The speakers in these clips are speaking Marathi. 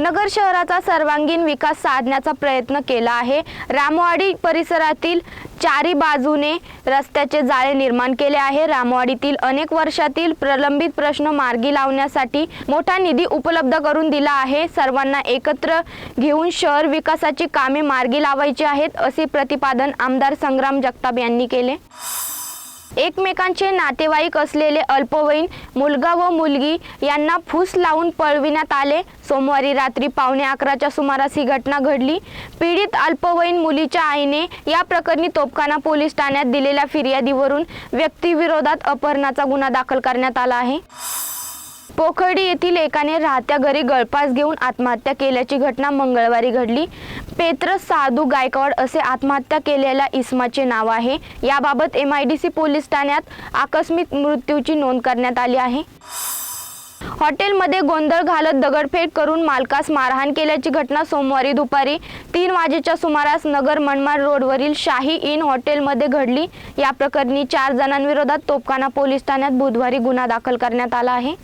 नगर शहराचा सर्वांगीण विकास साधण्याचा प्रयत्न केला आहे. रामवाडी परिसरातील चारी बाजूने रस्त्याचे जाळे निर्माण केले आहे. रामवाडीतील अनेक वर्षातील प्रलंबित प्रश्न मार्गी लावण्यासाठी मोठा निधी उपलब्ध करून दिला आहे. सर्वांना एकत्र घेऊन शहर विकासाची कामे मार्गी लावायची आहेत असे प्रतिपादन आमदार संग्राम जगताप यांनी केले. एकमेकांचे नातेवाईक असलेले अल्पवयीन मुलगा व मुलगी यांना फूस लावून पळविण्यात आले. सोमवारी रात्री पावणे अकराच्या सुमारास ही घटना घडली. पीडित अल्पवयीन मुलीच्या आईने या प्रकरणी तोपखाना पोलीस ठाण्यात दिलेल्या फिर्यादीवरून व्यक्तीविरोधात अपहरणाचा गुन्हा दाखल करण्यात आला आहे. पोखर्डी येथील एकाने राहत्या घरी गळपास घेऊन आत्महत्या केल्याची घटना मंगळवारी घडली. पेत्र साधू गायकवाड असे आत्महत्या केलेल्या इस्माचे नाव आहे. याबाबत M I D C police ठाण्यात आकस्मिक मृत्यूची नोंद करण्यात आली आहे. हॉटेलमध्ये गोंधळ घालत दगडफेक करून मालकास मारहाण केल्याची घटना सोमवारी दुपारी तीन वाजेच्या सुमारास नगर मनमाड रोडवरील शाही इन हॉटेलमध्ये घडली. या प्रकरणी चार जणांविरोधात तोपखाना पोलीस ठाण्यात बुधवारी गुन्हा दाखल करण्यात आला आहे.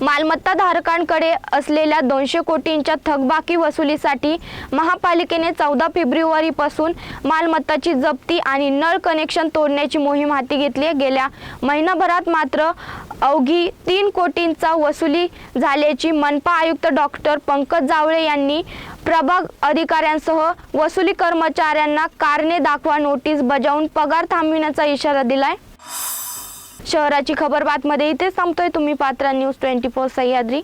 मालमत्ता धारकांकडे असलेल्या दोनशे कोटींच्या थकबाकी वसुलीसाठी महापालिकेने चौदा फेब्रुवारीपासून मालमत्ताची जप्ती आणि नळ कनेक्शन तोडण्याची मोहीम हाती घेतली आहे. गेल्या महिनाभरात मात्र अवघी तीन कोटींचा वसुली झाल्याची मनपा आयुक्त डॉक्टर पंकज जावळे यांनी प्रभाग अधिकाऱ्यांसह वसुली कर्मचाऱ्यांना कारणे दाखवा नोटीस बजावून पगार थांबविण्याचा इशारा दिलाय शहराची खबर बातमध्ये इथे संपतोय तुम्ही पात्रा न्यूज ट्वेंटी फोर सह्याद्री.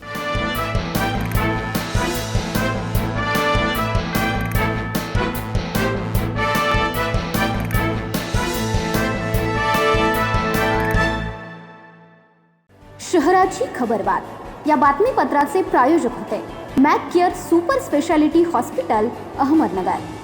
शहराची खबरबात या बातमीपत्राचे प्रायोजक होते Mac care super speciality hospital Ahmednagar.